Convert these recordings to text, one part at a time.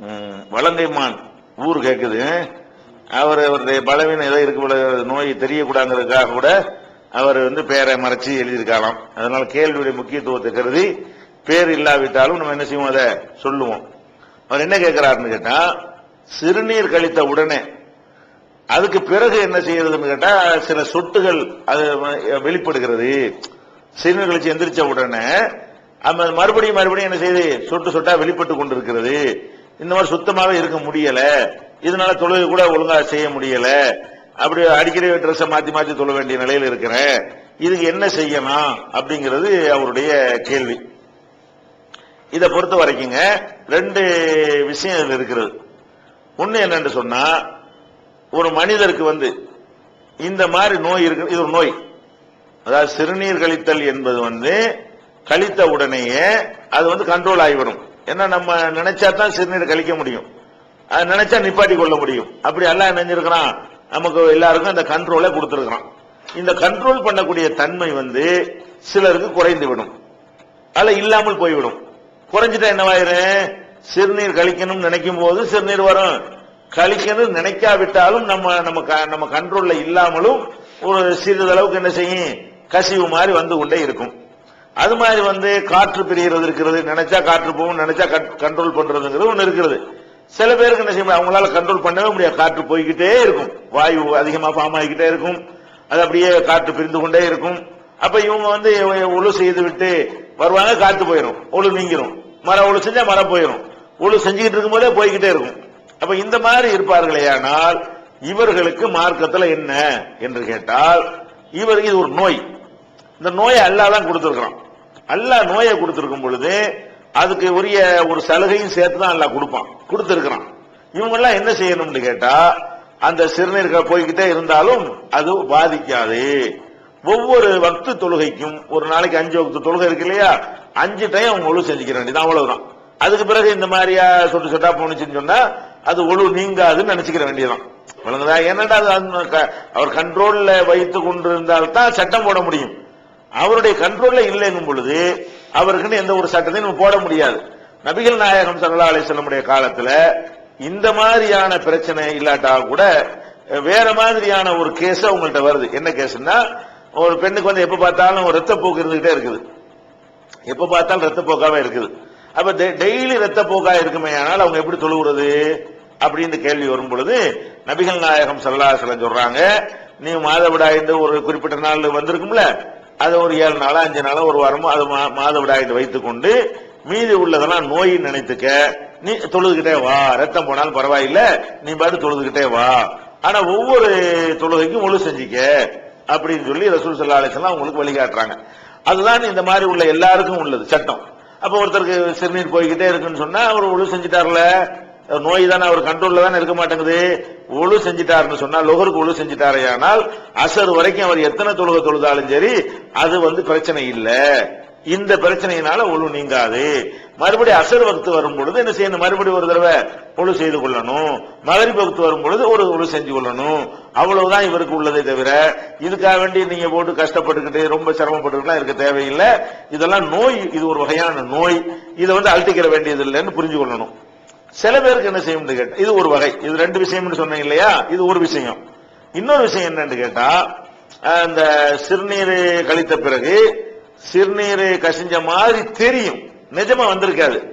ம், வலங்கைமான் ஊர் கேட்குது அவர் அவருடைய பலவீனம் ஏதோ இருக்க நோய் தெரியக்கூடாங்கிறதுக்காக கூட அவர் வந்து பேரை மறைச்சு எழுதியிருக்கலாம் அதனால கேள்வியுடைய முக்கியத்துவத்தை கருதி பேர் இல்லாவிட்டாலும் நம்ம என்ன செய்வோம்? அதை சொல்லுவோம். அவர் என்ன கேட்கிறாருன்னு கேட்டா சிறுநீர் கழித்த உடனே அதுக்கு பிறகு என்ன செய்யறதுன்னு கேட்டா சில சொட்டுகள் அது வெளிப்படுகிறது. சிறுநீர் கழிச்சு எந்திரிச்ச உடனே அந்த மறுபடியும் மறுபடியும் என்ன செய்யுது சொட்டு சொட்டா வெளிப்பட்டு கொண்டிருக்கிறது. இந்த மாதிரி சுத்தமாவே இருக்க முடியல. இதனால தொழுகை கூட ஒழுங்கா செய்ய முடியல. அப்படி அடிக்கடி ட்ரெஸ்ஸை மாத்தி மாத்தி தொழ வேண்டிய நிலையில் இருக்கிறேன் இதுக்கு என்ன செய்யணும் அப்படிங்கிறது அவருடைய கேள்வி. இதை பொறுத்த வரைக்குங்க ரெண்டு விஷயம் இதில் இருக்கிறது. ஒன்று என்னன்னு சொன்னா ஒரு மனிதருக்கு வந்து இந்த மாதிரி நோய் இருக்கு இது ஒரு நோய். அதாவது சிறுநீர் கழித்தல் என்பது வந்து கழித்த உடனேயே அது வந்து கண்ட்ரோல் ஆகிவிடும் ஏன்னா நம்ம நினைச்சா தான் சிறுநீர் கழிக்க முடியும். அதை நினைச்சா நிப்பாட்டி கொள்ள முடியும். அப்படி எல்லாம் நினைஞ்சிருக்கிறான் நமக்கு எல்லாருக்கும் அந்த கண்ட்ரோலை கொடுத்துருக்கிறான். இந்த கண்ட்ரோல் பண்ணக்கூடிய தன்மை வந்து சிலருக்கு குறைந்து விடும். அல்ல இல்லாமல் போய்விடும். குறைஞ்சிட்டா என்னவாயிரும் சிறுநீர் கழிக்கணும்னு நினைக்கும் போது சிறுநீர் வரும். கழிக்கணும் நினைக்காவிட்டாலும் நம்ம நம்ம க- நம்ம கண்ட்ரோல்ல இல்லாமலும் ஒரு சிறிதளவுக்கு என்ன செய்யும்? கசிவு மாதிரி வந்து கொண்டே இருக்கும். அது மாதிரி வந்து காற்று பிரிகிறது இருக்கிறது நினைச்சா காற்று போகும் நினைச்சா கண்ட்ரோல் பண்றதுங்கிறது ஒன்று இருக்கிறது சில பேருக்கு என்ன செய்ய அவங்களால கண்ட்ரோல் பண்ணவே முடியாது. காற்று போய்கிட்டே இருக்கும். வாயு அதிகமாக ஃபார்ம் ஆகிக்கிட்டே இருக்கும். அது அப்படியே காற்று பிரிந்து கொண்டே இருக்கும். அப்ப இவங்க வந்து ஒழு செய்து விட்டு வருவாங்க காற்று போயிடும் ஒழு நீங்கிரும். மரம் ஒழு செஞ்சா மரம் போயிடும் ஒழு செஞ்சுக்கிட்டு இருக்கும் போதே போய்கிட்டே இருக்கும். அப்ப இந்த மாதிரி இருப்பார்களே ஆனால் இவர்களுக்கு மார்க்கத்துல என்ன என்று கேட்டால் இவருக்கு இது ஒரு நோய். இந்த நோயை அல்லாதான் கொடுத்துருக்கிறான். அல்லாஹ் நோயை கொடுத்துருக்கும் பொழுது அதுக்கு உரிய ஒரு சலுகையும் சேர்த்து தான் அல்லாஹ் கொடுப்பான். கொடுத்துருக்கிறான். இவங்க எல்லாம் என்ன செய்யணும்னு கேட்டா அந்த சிறுநீர்கள் போய்கிட்டே இருந்தாலும் அது பாதிக்காது. ஒவ்வொரு வக்து தொழுகைக்கும் ஒரு நாளைக்கு அஞ்சு வக்து தொழுகை இருக்கு இல்லையா? அஞ்சு டைம் அவங்க ஒழு செஞ்சுக்க வேண்டியது அவ்வளவுதான். அதுக்கு பிறகு இந்த மாதிரியா சொட்டு சொட்டா போனுச்சுன்னு சொன்னா அது ஒழு நீங்காதுன்னு நினைச்சுக்கிற வேண்டியதுதான். விளங்குதா? என்னடா அது க- அவர் கண்ட்ரோல்ல வைத்து கொண்டிருந்தால் தான் சட்டம் போட முடியும். அவருடைய கண்ட்ரோல்ல இல்லைங்கும் பொழுது அவருக்குன்னு எந்த ஒரு சட்டத்தையும் நம்ம போட முடியாது. நபிகள் நாயகம் சல்லா அலிசல்லமுடைய காலத்துல இந்த மாதிரியான பிரச்சனை இல்லாட்டா கூட வேற மாதிரியான ஒரு கேஸ் உங்கள்ட்ட வருது. என்ன கேஸ்னா ஒரு பெண்ணுக்கு வந்து எப்ப பார்த்தாலும் ஒரு ரத்தப்போக்கு இருந்துகிட்டே இருக்குது. எப்ப பார்த்தாலும் ரத்தப்போக்காவே இருக்குது. அப்ப டெய்லி ரத்தப்போக்கா இருக்குமே ஆனால் அவங்க எப்படி தொழுகிறது அப்படின்னு கேள்வி வரும் பொழுது நபிகள் நாயகம் சல்லாஹலம் சொல்றாங்க நீ மாதவிடாயின்னு ஒரு குறிப்பிட்ட நாள் வந்திருக்கும்ல அது ஒரு ஏழு நாளோ அஞ்சு நாளோ ஒரு வாரமோ அது மா- மாதவிடாயின்னு வைத்துக்கொண்டு மீதி உள்ளதெல்லாம் நோய் நினைத்துக்க. நீ தொழுதுகிட்டே வா. ரத்தம் போனாலும் பரவாயில்ல. நீ பாட்டு தொழுதுகிட்டே வா. ஆனா ஒவ்வொரு தொழுகைக்கும் முழு செஞ்சிக்க. அப்படின்னு சொல்லி ரசூல் சல்லா அலிஸ்லாம் உங்களுக்கு வழிகாட்டுறாங்க. அதுதான் இந்த மாதிரி உள்ள எல்லாருக்கும் உள்ளது சட்டம். அப்ப ஒருத்தருக்கு சிறுநீர் போய்கிட்டே இருக்குன்னு சொன்னா அவர் ஒழு செஞ்சிட்டார்ல. நோய் தானே அவர் கண்ட்ரோல்ல தானே இருக்க மாட்டேங்குது. ஒழு செஞ்சிட்டாருன்னு சொன்னா லொகருக்கு ஒழு செஞ்சிட்டாரையானால் அசர் வரைக்கும் அவர் எத்தனை தொழுகை தொழுதாலும் சரி அது வந்து பிரச்சனை இல்லை. இந்த பிரச்சனையினால ஒழு நீங்காது. மறுபடி அசர் வகுத்து வரும் பொழுது என்ன செய்யணும்? மறுபடி ஒரு தடவை ஒழு செய்து கொள்ளணும். மகரி பகுத்து வரும் பொழுது ஒரு ஒழு செஞ்சு கொள்ளணும். அவ்வளவுதான் இவருக்கு உள்ளதே தவிர இதுக்காக வேண்டி நீங்க போட்டு கஷ்டப்பட்டுக்கிட்டு ரொம்ப சிரமப்பட்டுக்கிட்டுலாம் இருக்க தேவையில்லை. இதெல்லாம் நோய் இது ஒரு வகையான நோய். இதை வந்து அழட்டிக்கிற வேண்டியது இல்லைன்னு புரிஞ்சு கொள்ளணும். சில பேருக்கு என்ன செய்யும் கேட்டா இது ஒரு வகை. இது ரெண்டு விஷயம்னு சொன்னீங்க இல்லையா? இது ஒரு விஷயம். இன்னொரு விஷயம் என்னன்னு கேட்டா இந்த சிறுநீர் கழித்த பிறகு சிறுநீர் கசிஞ்ச மாதிரி தெரியும். நிஜமா வந்திருக்காது.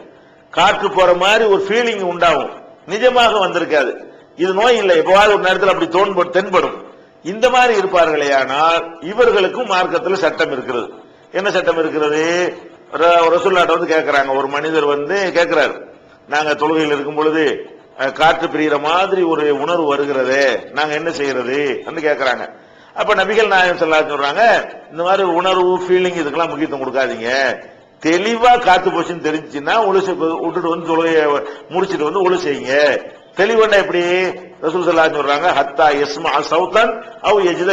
காற்று போற மாதிரி ஒரு ஃபீலிங் உண்டாகும். நிஜமாக வந்திருக்காது. இது நோய் இல்லை. எப்பவாவது ஒரு நேரத்தில் அப்படி தோன்படும் தென்படும். இந்த மாதிரி இருப்பார்களே ஆனால் இவர்களுக்கும் மார்க்கத்தில் சட்டம் இருக்கிறது. என்ன சட்டம் இருக்கிறது? ர- ரசூல்லாட்ட வந்து கேட்கிறாங்க ஒரு மனிதர் வந்து கேட்கிறாரு நாங்க தொழுகையில் இருக்கும் பொழுது காற்று பிரிகிற மாதிரி ஒரு உணர்வு வருகிறதே. நாங்க என்ன செய்யறது? கேட்கறாங்க அப்ப நபிகள் நாயகம் செல்லா சொல்றாங்க இந்த மாதிரி உணர்வு ஃபீலிங் இதுக்கெல்லாம் முக்கியத்துவம் கொடுக்காதீங்க. தெளிவா காத்து போச்சுன்னு தெரிஞ்சுன்னா ஒழு விட்டுட்டு வந்து தொழுகைய முடிச்சிட்டு வந்து ஒழு செய்யுங்க. தெளிவுன்னா எப்படி? ரசூல் செல்லா சொல்றாங்க ஹத்தா எஸ்மா சவுத்தன் அவ் எஜித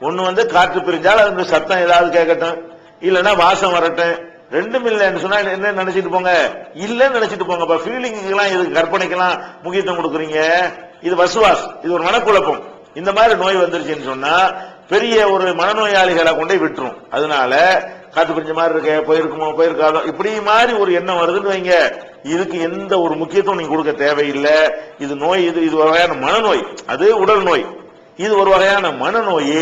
ஒன்னு வந்து காற்று பிரிஞ்சால் அந்த சத்தம் ஏதாவது கேட்கட்டும். இல்லைன்னா வாசம் வரட்டும். ரெண்டும் இல்லைன்னு சொன்னா என்ன நினைச்சிட்டு போங்க? இல்லைன்னு நினைச்சிட்டு போங்க. ஃபீலிங்குக்கெல்லாம் இது கற்பனைக்கெல்லாம் முக்கியத்துவம் கொடுக்குறீங்க? இது வசுவாஸ். இது ஒரு மனக்குழப்பம். இந்த மாதிரி நோய் வந்துருச்சுன்னு சொன்னா பெரிய ஒரு மனநோயாளிகளை கொண்டே விட்டுரும். அதனால காத்து பிடிச்ச மாதிரி இருக்க போயிருக்குமோ போயிருக்காதோ இப்படி மாதிரி ஒரு எண்ணம் வருதுன்னு வைங்க. இதுக்கு எந்த ஒரு முக்கியத்துவம் நீங்க கொடுக்க தேவையில்லை. இது நோய் இது இது வகையான மனநோய். அது உடல் நோய். இது ஒரு வகையான மனநோய்.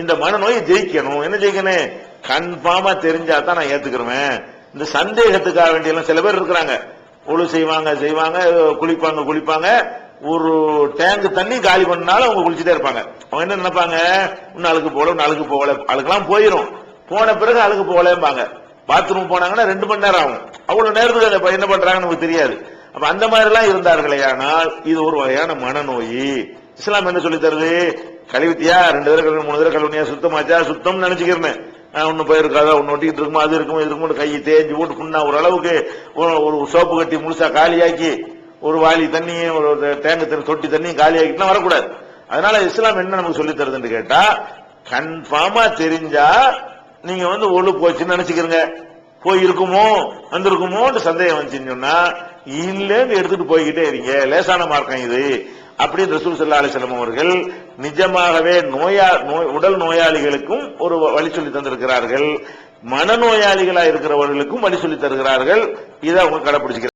இந்த மனநோயை ஜெயிக்கணும். என்ன ஜெயிக்கணும்? கன்ஃபார்மா தெரிஞ்சா தான் நான் ஏத்துக்கிறேன் இந்த சந்தேகத்துக்காக வேண்டியல்லாம் சில பேர் இருக்கிறாங்க. ஒழு செய்வாங்க செய்வாங்க குளிப்பாங்க குளிப்பாங்க. ஒரு டேங்க் தண்ணி காலி பண்ணாலும் அவங்க குளிச்சுட்டே இருப்பாங்க. அவங்க என்ன நினைப்பாங்க? இன்னும் அழுக்கு போகல இன்னும் அழுக்கு போகல அழுக்கெல்லாம் போயிடும் போன பிறகு அழுக்கு போகலம்பாங்க பாத்ரூம் போனாங்கன்னா ரெண்டு மணி நேரம் ஆகும். அவ்வளவு நேரத்துக்கு என்ன பண்றாங்கன்னு நமக்கு தெரியாது. அப்ப அந்த மாதிரி எல்லாம் இருந்தார்களே ஆனால் இது ஒரு வகையான மனநோய். இஸ்லாம் என்ன சொல்லி தருது? கழுவித்தியா ரெண்டு தடவை கழுவி மூணு தடவை கழுவினியா சுத்தமாச்சா? சுத்தம் நினைச்சுக்கிறேன். ஒன்னு போயிருக்காதா ஒன்னு ஒட்டிக்கிட்டு இருக்குமா? அது இருக்குமோ? இது இருக்குமோ கையை தேஞ்சு போட்டு புண்ணா ஒரு அளவுக்கு ஒரு சோப்பு கட்டி முழுசா காலியாக்கி ஒரு வாளி தண்ணியும் ஒரு தேங்க தண்ணி தொட்டி தண்ணியும் காலியாக்கிட்டுலாம் வரக்கூடாது. அதனால இஸ்லாம் என்ன நமக்கு சொல்லி தருதுன்னு கேட்டா கன்ஃபார்மா தெரிஞ்சா நீங்க வந்து ஒழு போச்சுன்னு நினைச்சுக்கிறீங்க. போய் இருக்குமோ? வந்திருக்குமோன்னு சந்தேகம் வந்துச்சுன்னு சொன்னா இல்லன்னு எடுத்துட்டு போய்கிட்டே இருங்க லேசான மார்க்கம் இது. அப்படின்னு ரசூல் சல்லா அலிசல்லம் அவர்கள் நிஜமாகவே நோயா நோய் உடல் நோயாளிகளுக்கும் ஒரு வழி சொல்லி தந்திருக்கிறார்கள். மனநோயாளிகளா இருக்கிறவர்களுக்கும் வழி சொல்லி தருகிறார்கள். இதை அவங்க கடைபிடிச்சுக்கிறாங்க